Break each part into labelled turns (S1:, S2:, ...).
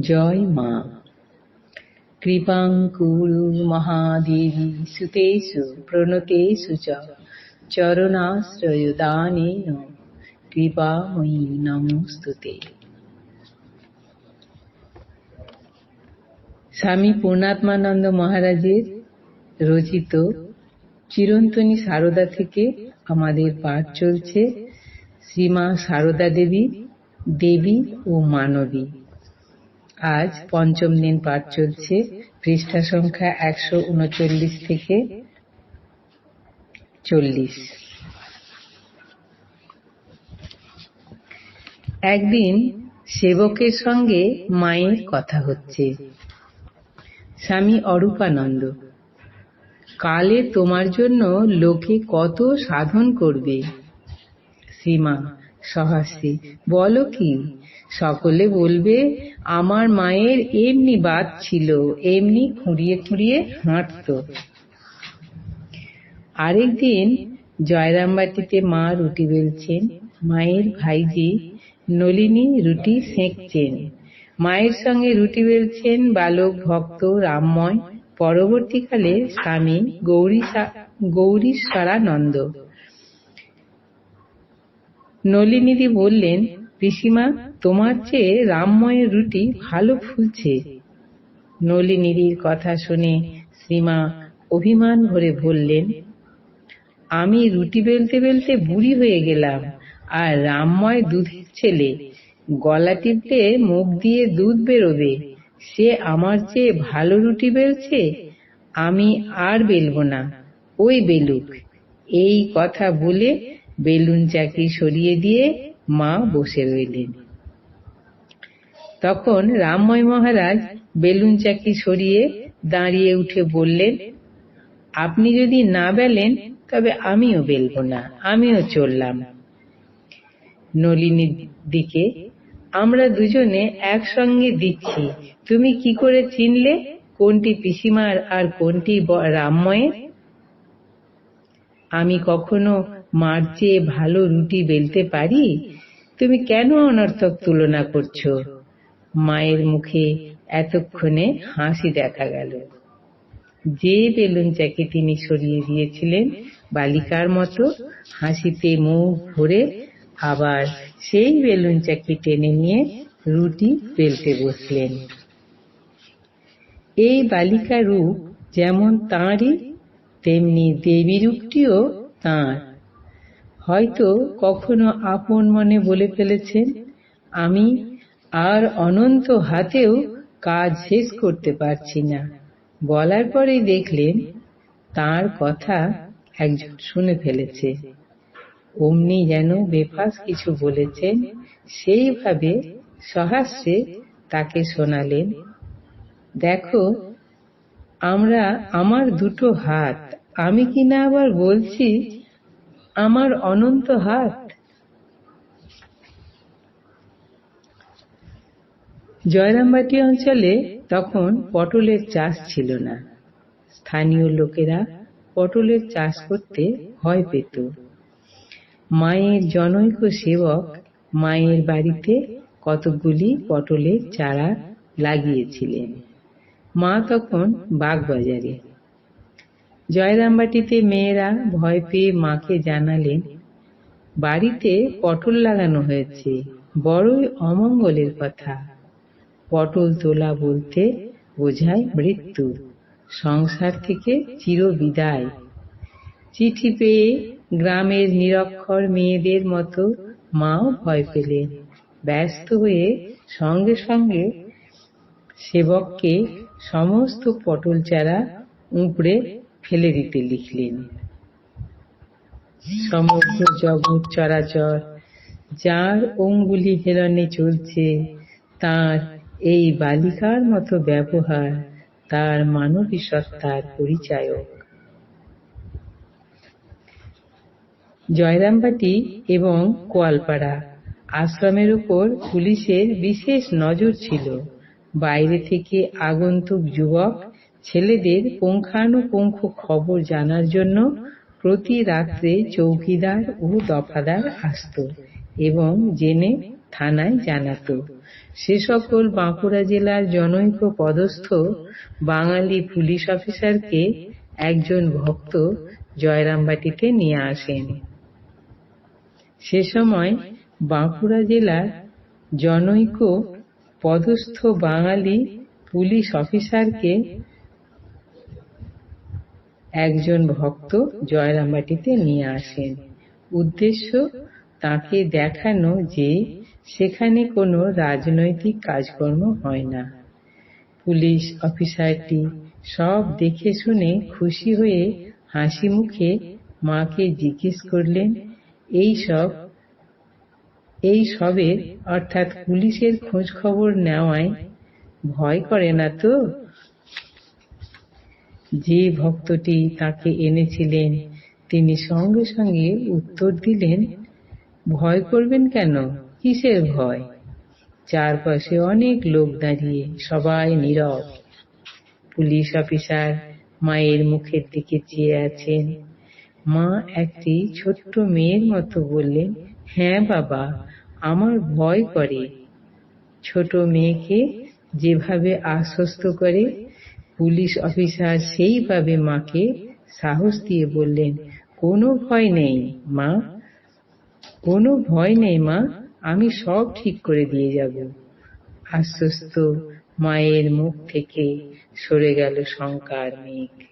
S1: জয় মা। কৃপাং কুরু মহাদেবী সুতেষু প্রণতেষু চ। চরণাশ্রয়দানেন কৃপাময়ী নমস্তুতে। স্বামী পূর্ণাত্মানন্দ মহারাজের রচিত চিরন্তনী সারদা থেকে আমাদের পাঠ চলছে। শ্রীমা সারদা দেবী দেবী ও মানবী। আজ পঞ্চম দিন পাঠ চলছে। পৃষ্ঠা সংখ্যা একশো উনচল্লিশ থেকে চল্লিশ। একদিন সেবকের সঙ্গে মায়ের কথা হচ্ছে। স্বামী অরূপানন্দ, কালে তোমার জন্য লোকে কত সাধন করবে? সীমা সহাস্যে বলো কি? সকলে বলবে, আমার মায়ের এমনি বাদ ছিল, এমনি খুঁড়িয়ে খুঁড়িয়ে হাঁটত। আরেকদিন জয়রামবাটিতে মা রুটি বেলছেন, মায়ের ভাইজি নলিনী রুটি সেঁকছেন। মায়ের সঙ্গে রুটি বেলছেন বালক, ভক্ত, রামময়, পরবর্তীকালে স্বামী গৌরী গৌরীশ্বরানন্দ নলিনীদি বললেন পিসিমা তোমার চেয়ে রামময়ের রুটি ভালো ফুলছে। নলিনীদির কথা শুনে শ্রীমা অভিমান ভরে বললেন, আমি রুটি বেলতে বেলতে বুড়ি হয়ে গেলাম, আর রামময় দুধের ছেলে, গলা টিপতে মুখ দিয়ে দুধ বেরোবে, সে আমার চেয়ে ভালো রুটি বেলছে, আমি আর বেলবো না, ওই বেলুক। এই কথা বলে বেলুন চাকরি সরিয়ে দিয়ে মা বসে রইলেন। তখন রামময় মহারাজ বেলুন চাকি সরিয়ে দাঁড়িয়ে উঠে বললেন, আপনি যদি না বেলেন, তবে আমিও বেলব না, আমিও চললাম। নলিনীর দিকে, আমরা দুজনে একসঙ্গে দিচ্ছি, তুমি কি করে চিনলে কোনটি পিসিমার আর কোনটি রামময়ের? আমি কখনো মার চেয়ে ভালো রুটি বেলতে পারি? তুমি কেন অনর্থক তুলনা করছ? মায়ের মুখে এতক্ষণে হাসি দেখা গেল। যে বেলুন চাকে তিনি সরিয়ে দিয়েছিলেন বালিকার মতো, হাসিতে মুখ ভরে আবার সেই বেলুন চাকি টেনে নিয়ে রুটি বেলতে বসলেন। এই বালিকা রূপ যেমন তাঁরই, তেমনি দেবী রূপটিও তাঁর। হয়তো কখনো আপন মনে বলে ফেলেছেন, আমি আর অনন্ত হাতেও কাজ শেষ করতে পারছি না। বলার পরেই দেখলেন, তার কথা একজন শুনে ফেলেছে। অমনি যেন বেফাস কিছু বলেছেন, সেইভাবে সহাস্যে তাকে শোনালেন, দেখো, আমরা আমার দুটো হাত, আমি কিনা আবার বলছি, আমার অনন্ত হাত? জয়রামবাটি অঞ্চলে তখন পটলের চাষ ছিল না। স্থানীয় লোকেরা পটলের চাষ করতে ভয় পেত। মায়ের জনৈক সেবক মায়ের বাড়িতে কতগুলি পটলের চারা লাগিয়েছিলেন। মা তখন বাগবাজারে। জয়রামবাটিতে মেয়েরা ভয় পেয়ে মাকে জানালেন, বাড়িতে পটল লাগানো হয়েছে, বড়ই অমঙ্গলের কথা। পটল তোলা বলতে বোঝায় মৃত্যু। সংসার থেকে চির বিদায় চিঠি পেয়ে গ্রামের নিরক্ষর মেয়েদের মতো মাও ভয় পেলেন ব্যস্ত হয়ে সঙ্গে সঙ্গে সেবককে সমস্ত পটল চারা উপড়ে ফেলে দিতে লিখলেন। সমগ্র জগৎ চরাচর, যার অঙ্গুলি হেলনে চলছে, তার এই বালিকার মতো ব্যবহার তার মানবী সত্তার পরিচায়ক। জয়রামবাটি এবং কোয়ালপাড়া আশ্রমের উপর পুলিশের বিশেষ নজর ছিল। বাইরে থেকে আগন্তুক যুবক ছেলেদের পুঙ্খানুপুঙ্খ খবর জানার জন্য প্রতি রাত্রে চৌকিদার ও দফাদার আসত এবং জেনে থানায় জানাতো। সে সকল বাঁকুড়া জেলার জনৈক পদস্থ বাঙালি পুলিশ অফিসারকে একজন ভক্ত জয়রামবাটিতে নিয়ে আসেন। সে সময় বাঁকুড়া জেলার জনৈক পদস্থ বাঙালি পুলিশ অফিসারকে একজন ভক্ত জয়রামবাটিতে নিয়ে আসেন। উদ্দেশ্য তাকে দেখানো যে সেখানে কোনো রাজনৈতিক কাজকর্ম হয় না। পুলিশ অফিসারটি সব দেখে শুনে খুশি হয়ে হাসি মুখে মাকে জিজ্ঞেস করলেন, এই সব, এই সবের অর্থাৎ পুলিশের খোঁজ খবর নেওয়ায় ভয় করে না তো? যে ভক্তটি তাকে এনেছিলেন, তিনি সঙ্গে সঙ্গে উত্তর দিলেন, ভয় করবেন কেন? কিসের ভয়? চারপাশে অনেক লোক দাঁড়িয়ে সবাই নীরব। পুলিশ অফিসার মায়ের মুখের দিকে চেয়ে আছেন। মা একটি ছোট্ট মেয়ের মতো বললেন হ্যাঁ বাবা, আমার ভয় করে। ছোট মেয়েকে যেভাবে আশ্বস্ত করে, পুলিশ অফিসার সেইভাবে মাকে সাহস দিয়ে বললেন, কোনো ভয় নেই মা, কোনো ভয় নেই মা। আমি সব ঠিক করে দিয়ে যাব। আশ্বস্ত মায়ের মুখ থেকে সরে গেল শঙ্কার মেঘ।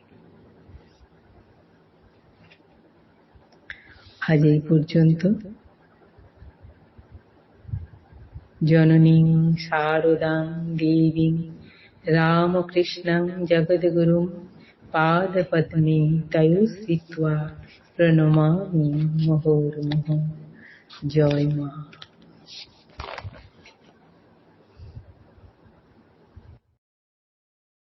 S1: আজ এই পর্যন্ত। জননীং শারদাং দেবীং রামকৃষ্ণং জগদ্গুরুং পাদপদ্মে তয়োশ্রিত্বা প্রণমামি মুহুর্মুহু। জয় মা।